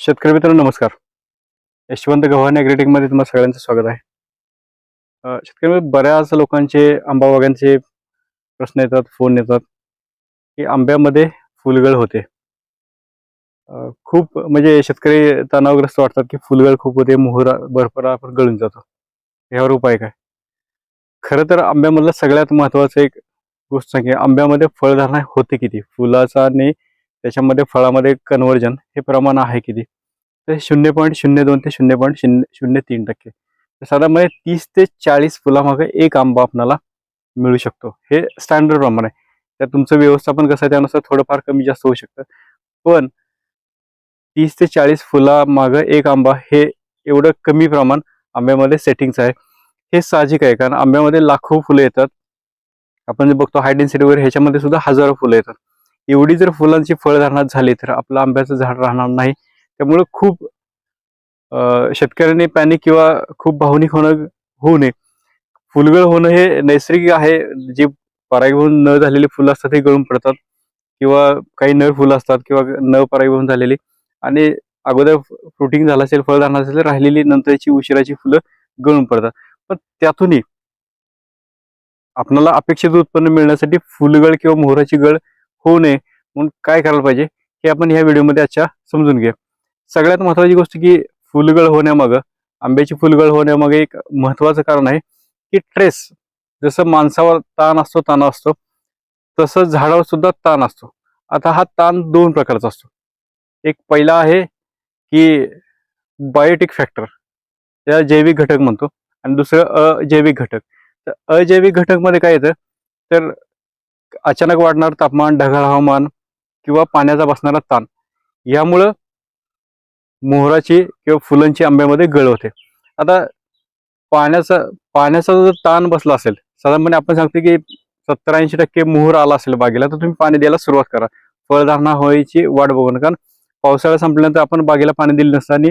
शेतकरी मित्रांनो नमस्कार. यशवंत गव्हाणे ॲग्रेटिकमध्ये तुम्हाला सगळ्यांचं स्वागत आहे. शेतकरी मित्र, बऱ्याच लोकांचे आंबा प्रश्न येतात फोन येतात की आंब्यामध्ये फुलगळ होते. खूप म्हणजे शेतकरी तणावग्रस्त वाटतात की फुलगळ खूप होते मोहरा बर्फरा गळून जातो. यावर उपाय काय? खरं तर आंब्यामधलं सगळ्यात महत्त्वाचं एक गोष्ट सांगे आंब्यामध्ये फळधारणा होते किती? फुलाचा आणि त्याच्यामध्ये फळामध्ये कन्वर्जन हे प्रमाण आहे किती? तर शून्य पॉईंट शून्य दोन ते शून्य पॉईंट शून्य शून्य तीन टक्के. तर साधारणपणे तीस ते चाळीस फुलामागे एक आंबा आपणाला मिळू शकतो. हे स्टँडर्ड प्रमाण आहे. तर तुमचं व्यवस्थापन कसं आहे त्यानुसार थोडंफार कमी जास्त होऊ शकतं. पण तीस ते चाळीस फुलामागं एक आंबा हे एवढं कमी प्रमाण आंब्यामध्ये सेटिंगचं आहे. हे साहजिक आहे कारण आंब्यामध्ये लाखो फुलं येतात. आपण जे बघतो हाय डेन्सिटी वगैरे ह्याच्यामध्ये सुद्धा हजारो फुलं येतात. एवढी जर फुलांची फळधारणा झाली तर आपलं आंब्याचं झाड राहणार नाही. त्यामुळे खूप शेतकऱ्यांनी पॅनिक किंवा खूप भावनिक होणं होऊ नये. फुलगळ होणं हे नैसर्गिक आहे. जे परागीभवन न झालेले फुलं असतात ते गळून पडतात किंवा काही नळ फुलं असतात किंवा न परागीभवन झालेली. आणि अगोदर फ्रुटिंग झालं असेल फळधारणा असेल राहिलेली नंतरची उशिराची फुलं गळून पडतात. पण त्यातूनही आपणाला अपेक्षित उत्पन्न मिळण्यासाठी फुलगळ किंवा मोहराची गळ होऊ नये म्हणून काय करायला पाहिजे हे आपण ह्या व्हिडिओमध्ये आजच्या समजून घ्या सगळ्यात महत्त्वाची गोष्ट की फुलगळ होण्यामागं आंब्याची फुलगळ होण्यामागे एक महत्त्वाचं कारण आहे की ट्रेस जसं माणसावर ताण असतो ताण असतो तसं झाडावर सुद्धा ताण असतो. आता हा ताण दोन प्रकारचा असतो. एक पहिला आहे की बायोटिक फॅक्टर त्याला जैविक घटक म्हणतो आणि दुसरं अजैविक घटक. तर अजैविक घटकमध्ये काय येतं? तर अचानक वाढणारं तापमान ढगाळ हवामान किंवा पाण्याचा बसणारा ताण यामुळं मोहराची किंवा फुलांची आंब्यामध्ये गळ होते. आता पाण्याचा पाण्याचा जर ताण बसला असेल साधारणपणे आपण सांगतो की सत्तर ऐंशी टक्के मोहर आला असेल बागेला तर तुम्ही पाणी द्यायला सुरुवात करा. फळधारणा होईची वाट बघू नका. कारण पावसाळा संपल्यानंतर आपण बागेला पाणी दिलं नसताना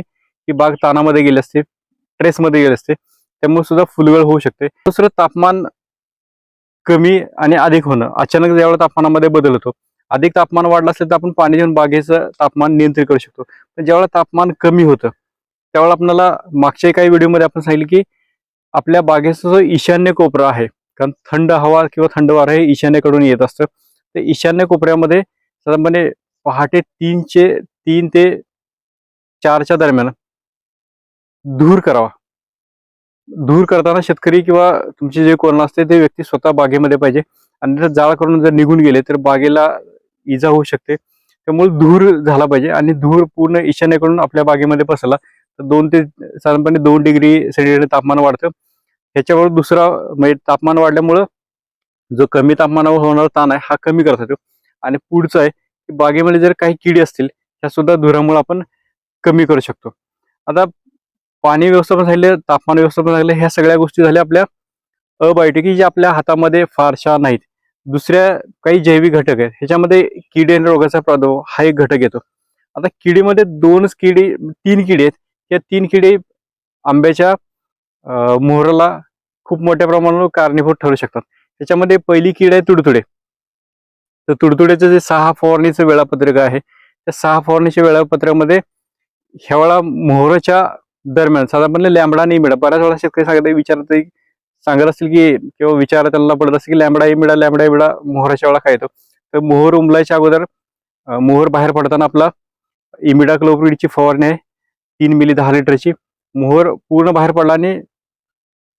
की बाग ताणामध्ये गेली असते ट्रेसमध्ये गेली असते त्यामुळे सुद्धा फुलगळ होऊ शकते. दुसरं तापमान कमी आणि अधिक होणं. अचानक ज्यावेळेला तापमानामध्ये बदल होतो अधिक तापमान वाढलं असेल तर आपण पाणी देऊन बागेचं तापमान नियंत्रित करू शकतो. पण ज्यावेळेला तापमान कमी होतं त्यावेळेला आपल्याला मागच्या काही व्हिडिओमध्ये आपण सांगितलं की आपल्या बागेचा जो ईशान्य कोपरा आहे. कारण थंड हवा किंवा थंड वारा हे ईशान्येकडून येत असतं. तर ईशान्य कोपऱ्यामध्ये साधारणपणे पहाटे तीनचे तीन ते चारच्या दरम्यान धूर करावा. धूर करताना शेतकरी किंवा तुमचे जे कोण असते ते व्यक्ती स्वतः बागेमध्ये पाहिजे. आणि जर जाळ करून जर निघून गेले तर बागेला इजा होऊ शकते. त्यामुळे धूर झाला पाहिजे आणि धूर पूर्ण ईशान्येकडून आपल्या बागेमध्ये पसरला तर दोन ते साधारणपणे दोन डिग्री सेंटीग्रेड तापमान वाढतं. ह्याच्यावर दुसरा म्हणजे तापमान वाढल्यामुळं जो कमी तापमानावर होणारा ताण आहे हा कमी करता येतो आणि पुढचं आहे की बागेमध्ये जर काही किडी असतील त्या सुद्धा धुरामुळे आपण कमी करू शकतो. आता पाणी व्यवस्थापन झाले तापमान व्यवस्थापन झाले ह्या सगळ्या गोष्टी झाल्या आपल्या अबायोटिकी जे आपल्या हातामध्ये फारशा नाहीत. दुसऱ्या काही जैविक घटक आहेत. ह्याच्यामध्ये किडे रोगाचा प्रादुर्भाव हा एक घटक येतो. आता किडीमध्ये दोनच किडी तीन किडे आहेत. या तीन किडे आंब्याच्या मोहराला खूप मोठ्या प्रमाणावर कारणीभूत ठरू शकतात. त्याच्यामध्ये पहिली कीड आहे तुडतुडे. तर तुडतुड्याचं जे सहा फवारणीचं वेळापत्रक आहे त्या सहा फवारणीच्या वेळापत्रकामध्ये ह्या वेळा मोहराच्या दरम्यान साधारणपणे लॅम्बडा नाही मिळत. बऱ्याच वेळा शेतकरी सांगत विचारत सांगत असतील की किंवा विचार त्यांना पडत असतील की लॅम्बडाही मिळा लॅमडा मिळा मोहराच्या वेळा खायतो तर मोहर उमलायच्या अगोदर मोहर बाहेर पडताना आपला इमिडा क्लोप्रिडची फवारणी आहे तीन मिली दहा लिटरची. मोहर पूर्ण बाहेर पडला आणि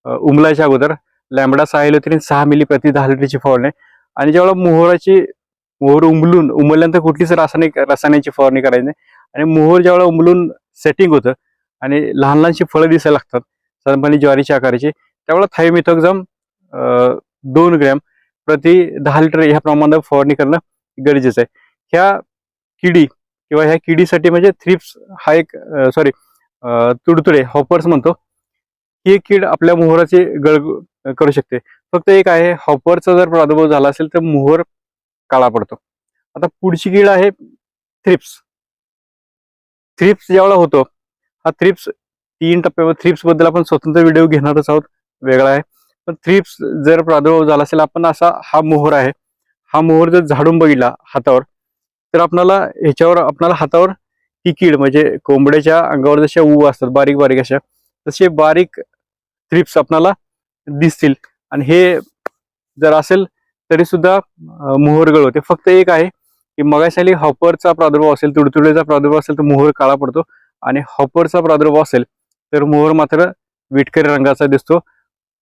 उमलायच्या अगोदर लॅम्बडा सहा तरी सहा मिली प्रति दहा लिटरची फवारणी आहे. आणि ज्यावेळेला मोहराची मोहर उमलून उमलल्यानंतर कुठलीच रासायनिक रसायनाची फवारणी करायची नाही. आणि मोहर ज्यावेळेला उमलून सेटिंग होतं आणि लहान लहानशी फळं दिसायला लागतात. साधारणपणे ज्वारीच्या आकाराची. त्यावेळेला थायमिथॉक्झम दोन ग्रॅम प्रति दहा लिटर ह्या प्रमाणात फवारणी करणं गरजेचं आहे. ह्या किडी किंवा ह्या किडीसाठी म्हणजे थ्रिप्स हा एक सॉरी तुडतुडे हॉपर्स म्हणतो. ही एक कीड आपल्या मोहराची गळ करू शकते. फक्त एक आहे हॉपरचा जर प्रादुर्भाव झाला असेल तर मोहर काळा पडतो. आता पुढची कीड आहे थ्रिप्स. थ्रिप्स ज्यावेळेला होतो हा थ्रिप्स तीन टप्प्यावर थ्रिप्सबद्दल आपण स्वतंत्र व्हिडिओ घेणारच आहोत. वेगळा आहे. पण थ्रिप्स जर प्रादुर्भाव झाला असेल आपण असा हा मोहर आहे. हा मोहर जर झाडून बघितला हातावर तर आपणाला ह्याच्यावर आपणाला हातावर ही कीड म्हणजे कोंबड्याच्या अंगावर जशा ऊ असतात बारीक बारीक अशा तसे बारीक थ्रिप्स आपणाला दिसतील. आणि हे जर असेल तरी सुद्धा मोहरगळ होते. फक्त एक आहे की मगाशाली हॉपरचा प्रादुर्भाव असेल तुडतुडेचा प्रादुर्भाव असेल तर मोहर काळा पडतो. आणि हॉपरचा प्रादुर्भाव असेल तर मोहर मात्र विटकरी रंगाचा दिसतो.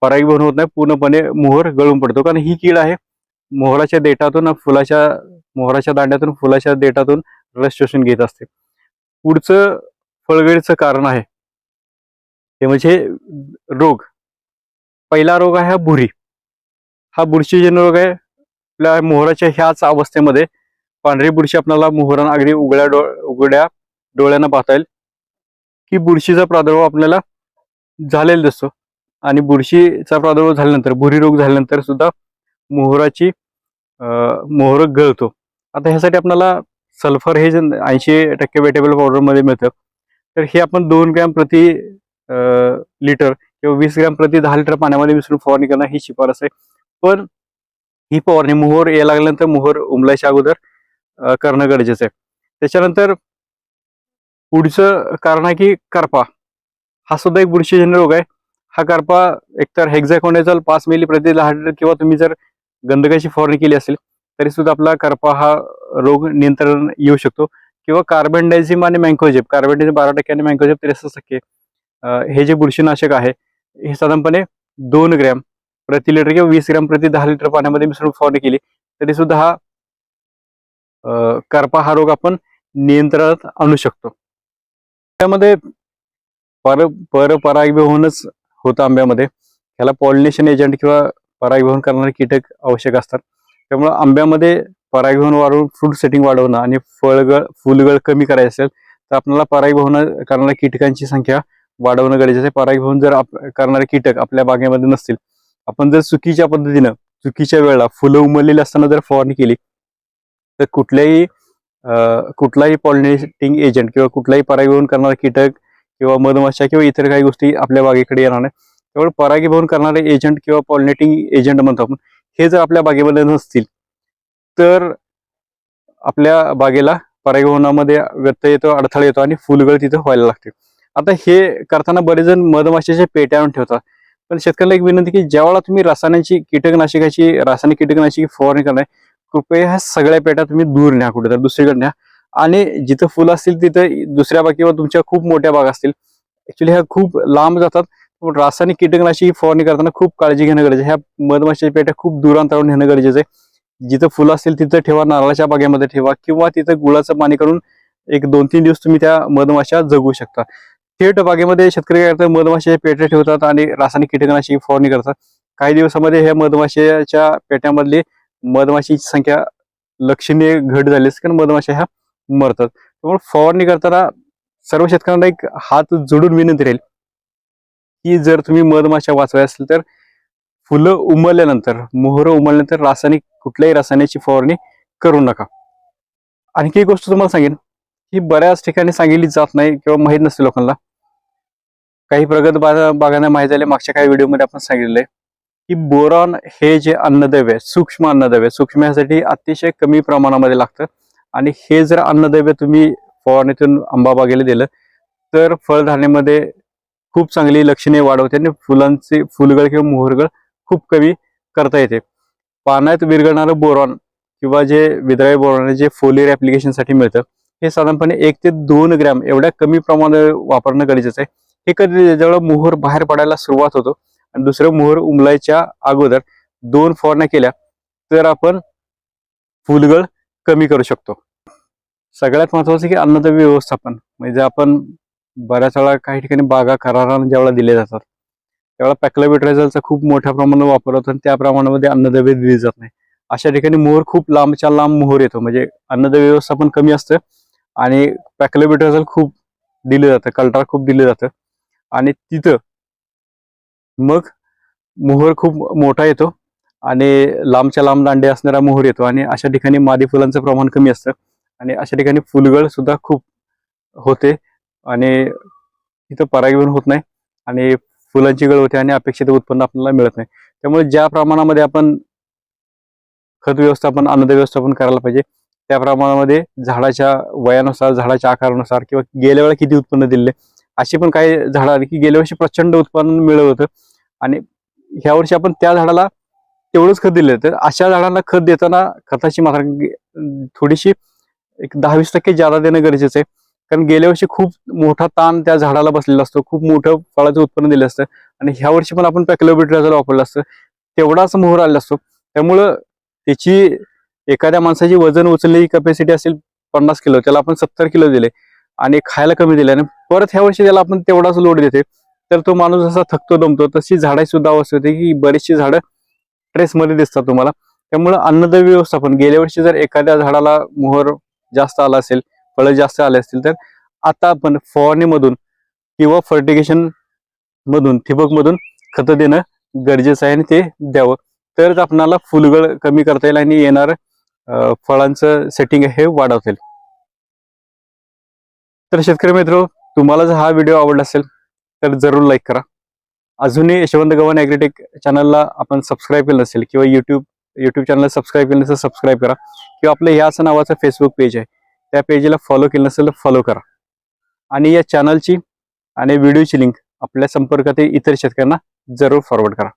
परागीभवन होत नाही पूर्णपणे मोहर गळून पडतो. कारण ही कीड आहे मोहराच्या देठातून फुलाच्या मोहराच्या दांड्यातून फुलाच्या देठातून रस शोषून घेत असते. पुढचं फळगळीचं कारण आहे ते म्हणजे रोग. पहिला रोग आहे हा भुरी हा बुरशीजन्य रोग आहे. आपल्या मोहराच्या ह्याच अवस्थेमध्ये पांढरी बुरशी आपल्याला मोहरांना अगदी उघड्या डो उघड्या डोळ्यांना पाहता येईल. की बुरशीचा प्रादुर्भाव आपल्याला झालेला दिसतो. आणि बुरशीचा प्रादुर्भाव झाल्यानंतर भुरी रोग झाल्यानंतर सुद्धा मोहराची मोहर गळतो. आता ह्यासाठी आपल्याला सल्फर हे जे ऐंशी टक्के वेटेबल पावडरमध्ये मिळतं. तर हे आपण दोन ग्रॅम प्रति लिटर किंवा वीस ग्रॅम प्रति दहा लिटर पाण्यामध्ये मिसळून फवारणी करणं ही शिफारस आहे. पण ही फवारणी मोहर यायला लागल्यानंतर मोहर उमलायच्या अगोदर करणं गरजेचं आहे. त्याच्यानंतर पुढचं कारण आहे की करपा. हा सुद्धा एक बुरशीजन्य रोग आहे. हा करपा एकतर हेक्झॅकोनेझल पाच मिली प्रति दहा लिटर किंवा तुम्ही जर गंधकाची फवारणी केली असेल तरी सुद्धा आपला करपा हा रोग नियंत्रण येऊ शकतो. किंवा कार्बन डायझिम आणि मँकोजेप कार्बन डायझिम बारा टक्के आणि मँकोजेप त्रेसष्ट टक्के हे जे बुरशीनाशक आहे हे साधारणपणे दोन ग्रॅम प्रति लिटर किंवा वीस ग्रॅम प्रति दहा लिटर पाण्यामध्ये मिसळून फवारणी केली तरी सुद्धा हा करपा हा रोग आपण नियंत्रणात आणू शकतो. त्यामध्ये पर परपरागीभवनच होतं आंब्यामध्ये. ह्याला पॉलिनेशन एजंट किंवा परागीभवन करणारे कीटक आवश्यक असतात. त्यामुळे आंब्यामध्ये परागीभवन वाढवून फ्रूट सेटिंग वाढवणं आणि फळगळ फुलगळ कमी करायचं असेल तर आपल्याला परागीभवन करणाऱ्या कीटकांची संख्या वाढवणं गरजेचं आहे. परागीभवन जर आप करणारे कीटक आपल्या बागेमध्ये नसतील आपण जर चुकीच्या पद्धतीनं चुकीच्या वेळेला फुलं उमललेली असताना जर फवारणी केली तर कुठल्याही कुठलाही पॉलिनेटिंग एजंट किंवा कुठलाही परागीभवन करणारा कीटक किंवा मधमाशा किंवा इतर काही गोष्टी आपल्या बागेकडे येणार नाही त्यामुळे परागीभवन करणारे एजंट किंवा पॉलिनेटिंग एजंट म्हणतो आपण हे जर आपल्या बागेमध्ये नसतील तर आपल्या बागेला परागीभवनामध्ये व्यत्यय येतो अडथळा येतो आणि फुलगळ तिथं व्हायला लागते. आता हे करताना बरेच जण मधमाशाच्या पेट्या आणून ठेवतात. पण शेतकऱ्याला एक विनंती की ज्यावेळेला तुम्ही रासायनिकची कीटकनाशकाची रासायनिक कीटकनाशक फवारणी करणार कृपया ह्या सगळ्या पेट्या तुम्ही दूर न्या कुठे तर दुसरीकडे न्या. आणि जिथं फुलं असतील तिथं दुसऱ्या बाग किंवा तुमच्या खूप मोठ्या बाग असतील. ऍक्च्युली ह्या खूप लांब जातात. पण रासायनिक कीटकनाशी फवारणी करताना खूप काळजी घेणं गरजेचं ह्या मधमाशाच्या पेट्या खूप दूर अंतरावर नेणं गरजेचं आहे. जिथं फुलं असतील तिथं ठेवा नारळाच्या बागेमध्ये ठेवा किंवा तिथं गुळाचं पाणी करून एक दोन तीन दिवस तुम्ही त्या मधमाशा जगू शकता. थेट बागेमध्ये शेतकरी काय करतात? मधमाशाच्या पेट्या ठेवतात आणि रासायनिक कीटकनाशकी फवारणी करतात. काही दिवसामध्ये ह्या मधमाशाच्या पेट्यामधली मधमाशीची संख्या लक्षणीय घट झाली असते कारण मधमाशा ह्या मरतात. त्यामुळे फवारणी करताना सर्व शेतकऱ्यांना एक हात जोडून विनंती राहील की जर तुम्ही मधमाशा वाचवाय असेल तर फुलं उमलल्यानंतर मोहर उमलल्यानंतर रासायनिक कुठल्याही रासायनिकची फवारणी करू नका. आणखी एक गोष्ट तुम्हाला सांगेन ही बऱ्याच ठिकाणी सांगितली जात नाही किंवा माहीत नसते लोकांना. काही प्रगत बागांना माहीत झाले मागच्या काही व्हिडिओमध्ये आपण सांगितलेलं आहे. की बोरॉन हे जे अन्नद्रव्य आहे सूक्ष्म अन्नद्रव्य सूक्ष्म यासाठी अतिशय कमी प्रमाणामध्ये लागतं. आणि हे जर अन्नद्रव्य तुम्ही फवारणीतून आंबाबागेला दिलं तर फळधान्यामध्ये खूप चांगली लक्षणे वाढवते आणि फुलांचे फुलगळ किंवा मोहरगळ खूप कमी करता येते. पाण्यात विरघळणारं बोरॉन किंवा जे विद्राव्य बोरॉन जे फोलियर ऍप्लिकेशनसाठी मिळतं हे साधारणपणे एक ते दोन ग्रॅम एवढ्या कमी प्रमाणात वापरणं गरजेचं आहे. हे कधी जेव्हा मोहर बाहेर पडायला सुरुवात होतो आणि दुसरं मोहर उमलायच्या अगोदर दोन फवारण्या केल्या तर आपण फुलगळ कमी करू शकतो. सगळ्यात महत्वाचं की अन्नद्रव्य व्यवस्थापन. म्हणजे आपण बऱ्याच वेळा काही ठिकाणी बागा करारानं ज्यावेळा दिले जातात त्यावेळेला पॅक्लोबिट्रायझलचा खूप मोठ्या प्रमाणात वापर होतो आणि त्या प्रमाणामध्ये अन्नद्रव्य दिली जात नाही. अशा ठिकाणी मोहर खूप लांबच्या लांब मोहर येतो. म्हणजे अन्नद्रव्य व्यवस्थापन कमी असतं आणि पॅक्लोबिट्रायझल खूप दिलं जातं कल्टार खूप दिलं जातं. आणि तिथं मग मोहर खूप मोठा येतो आणि लांबच्या लांब दांडे असणारा मोहर येतो आणि अशा ठिकाणी मादी फुलांचं प्रमाण कमी असतं. आणि अशा ठिकाणी फुलगळ सुद्धा खूप होते आणि इथं परागीभवन होत नाही आणि फुलांची गळ होते आणि अपेक्षित उत्पन्न आपल्याला मिळत नाही. त्यामुळे ज्या प्रमाणामध्ये आपण खत व्यवस्थापन अन्नद व्यवस्थापन करायला पाहिजे त्या प्रमाणामध्ये झाडाच्या वयानुसार झाडाच्या आकारानुसार किंवा गेल्या वेळा किती उत्पन्न दिले अशी पण काही झाडं आली की गेल्या वर्षी प्रचंड उत्पन्न मिळत होतं. आणि ह्या वर्षी आपण त्या झाडाला तेवढंच खत दिलं तर अशा झाडांना खत देताना खताची मात्रा थोडीशी एक दहावीस टक्के जादा देणं गरजेचं आहे. कारण गेल्या वर्षी खूप मोठा ताण त्या झाडाला बसलेला असतो. खूप मोठं फळाचं उत्पन्न दिलं असतं. आणि ह्या वर्षी पण आपण पॅकलोबिट्राजल वापरलं असतं तेवढाच मोहर आलेला असतो. त्यामुळं त्याची एखाद्या माणसाची वजन उचलण्याची कॅपॅसिटी असेल पन्नास किलो त्याला आपण सत्तर किलो दिले आणि खायला कमी दिले आणि परत ह्या वर्षी त्याला आपण तेवढाच लोड देते तर तो माणूस जसा थकतो दमतो. तशी झाडाची सुद्धा अवस्था होते की बरीचशी झाडं ट्रेसमध्ये दिसतात तुम्हाला. त्यामुळं अन्नद्रव्य व्यवस्थापन. गेल्या वर्षी जर एखाद्या झाडाला मोहर जास्त आला असेल फळं जास्त आले असतील तर आता आपण फवारणीमधून किंवा फर्टिगेशन मधून ठिबक मधून खतं देणं गरजेचं आहे आणि ते द्यावं. तरच आपणाला फुलगळ कमी करता येईल आणि येणार फळांचं सेटिंग हे वाढवता येईल. तर शेतकरी मित्र तुम्हाला जर हा व्हिडिओ आवडला असेल तर जरूर लाईक करा. अजूनही यशवंत गव्हाण ॲग्रीटेक चॅनलला आपण सबस्क्राईब केलं नसेल किंवा यूट्यूब यूट्यूब चॅनलला सबस्क्राईब केलं नसेल सबस्क्राईब करा. किंवा आपलं ह्याच नावाचं फेसबुक पेज आहे त्या पेजला फॉलो केलं नसेल तर फॉलो करा. आणि या चॅनलची आणि व्हिडिओची लिंक आपल्या संपर्कातील इतर शेतकऱ्यांना जरूर फॉरवर्ड करा.